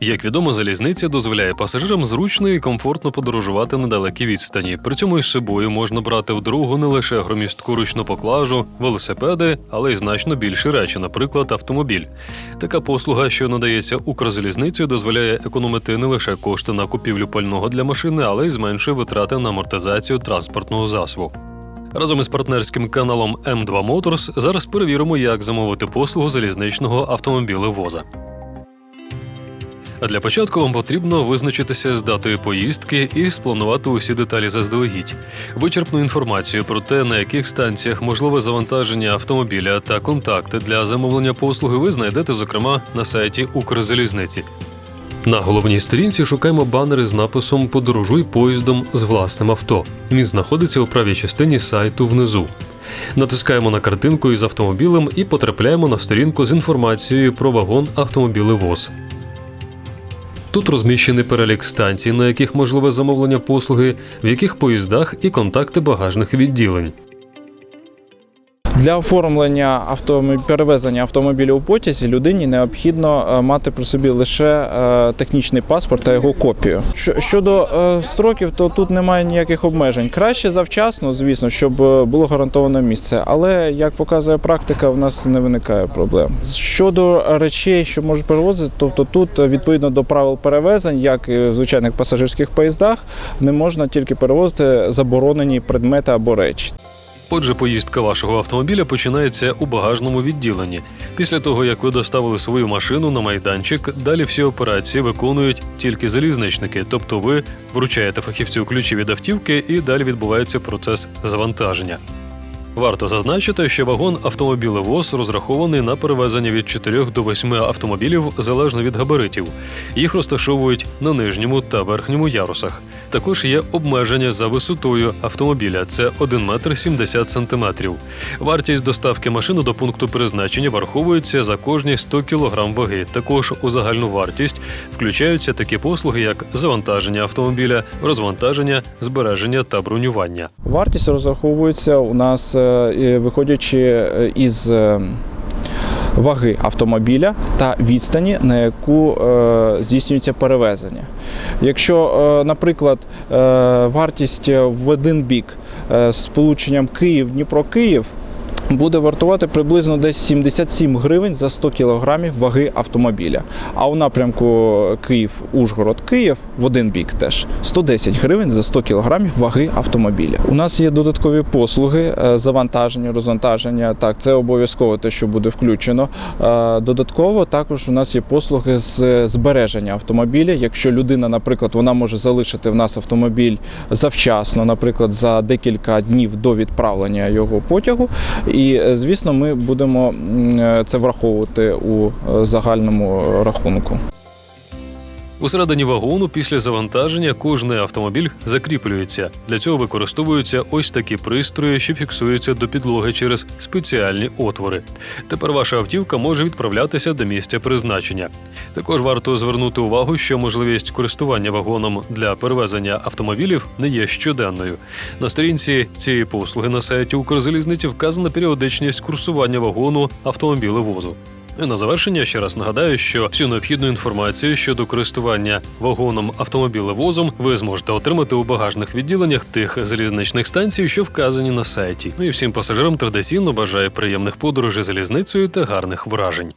Як відомо, залізниця дозволяє пасажирам зручно і комфортно подорожувати на далекі відстані. При цьому із собою можна брати в дорогу не лише громістку ручну поклажу, велосипеди, але й значно більші речі, наприклад, автомобіль. Така послуга, що надається Укрзалізницею, дозволяє економити не лише кошти на купівлю пального для машини, але й зменшує витрати на амортизацію транспортного засобу. Разом із партнерським каналом M2 Motors зараз перевіримо, як замовити послугу залізничного автомобілевоза. А для початку вам потрібно визначитися з датою поїздки і спланувати усі деталі заздалегідь. Вичерпну інформацію про те, на яких станціях можливе завантаження автомобіля та контакти для замовлення послуги ви знайдете, зокрема, на сайті Укрзалізниці. На головній сторінці шукаємо банери з написом Подорожуй поїздом з власним авто. Він знаходиться у правій частині сайту внизу. Натискаємо на картинку із автомобілем і потрапляємо на сторінку з інформацією про вагон автомобілевоз. Тут розміщений перелік станцій, на яких можливе замовлення послуги, в яких поїздах і контакти багажних відділень. Для оформлення автомобіль, перевезення автомобіля у потязі людині необхідно е, мати при собі лише е, технічний паспорт та його копію. Щодо е, строків, то тут немає ніяких обмежень. Краще завчасно, звісно, щоб було гарантоване місце. Але як показує практика, в нас не виникає проблем. Щодо речей, що можуть перевозити, тобто тут відповідно до правил перевезень, як і в звичайних пасажирських поїздах, не можна тільки перевозити заборонені предмети або речі. Отже, поїздка вашого автомобіля починається у багажному відділенні. Після того, як ви доставили свою машину на майданчик, далі всі операції виконують тільки залізничники, тобто ви вручаєте фахівцю ключі від автівки і далі відбувається процес завантаження. Варто зазначити, що вагон автомобілевоз розрахований на перевезення від 4 до 8 автомобілів залежно від габаритів. Їх розташовують на нижньому та верхньому ярусах. Також є обмеження за висотою автомобіля це 1 метр 70 сантиметрів. Вартість доставки машини до пункту призначення враховується за кожні 100 кг ваги. Також у загальну вартість включаються такі послуги, як завантаження автомобіля, розвантаження, збереження та бронювання. Вартість розраховується у нас е, виходячи е, із е, ваги автомобіля та відстані, на яку е, здійснюється перевезення. Якщо, е, наприклад, е, вартість в один бік з сполученням Київ-Дніпро-Київ буде вартувати приблизно десь 77 гривень за 100 кілограмів ваги автомобіля. А у напрямку Київ-Ужгород-Київ в один бік теж 110 гривень за 100 кілограмів ваги автомобіля. У нас є додаткові послуги е, завантаження, розвантаження. Так, це обов'язково те, що буде включено. Е, Додатково також у нас є послуги з збереження автомобіля. Якщо людина, наприклад, вона може залишити в нас автомобіль завчасно, наприклад, за декілька днів до відправлення його потягу. І е, звісно, ми будемо е, це враховувати у е, загальному рахунку. Усередині вагону після завантаження кожний автомобіль закріплюється. Для цього використовуються ось такі пристрої, що фіксуються до підлоги через спеціальні отвори. Тепер ваша автівка може відправлятися до місця призначення. Також варто звернути увагу, що можливість користування вагоном для перевезення автомобілів не є щоденною. На сторінці цієї послуги на сайті Укрзалізниці вказана періодичність курсування вагону автомобілевозу. На завершення ще раз нагадаю, що всю необхідну інформацію щодо користування вагоном автомобілевозом ви зможете отримати у багажних відділеннях тих залізничних станцій, що вказані на сайті. Ну і всім пасажирам традиційно бажаю приємних подорожей залізницею та гарних вражень.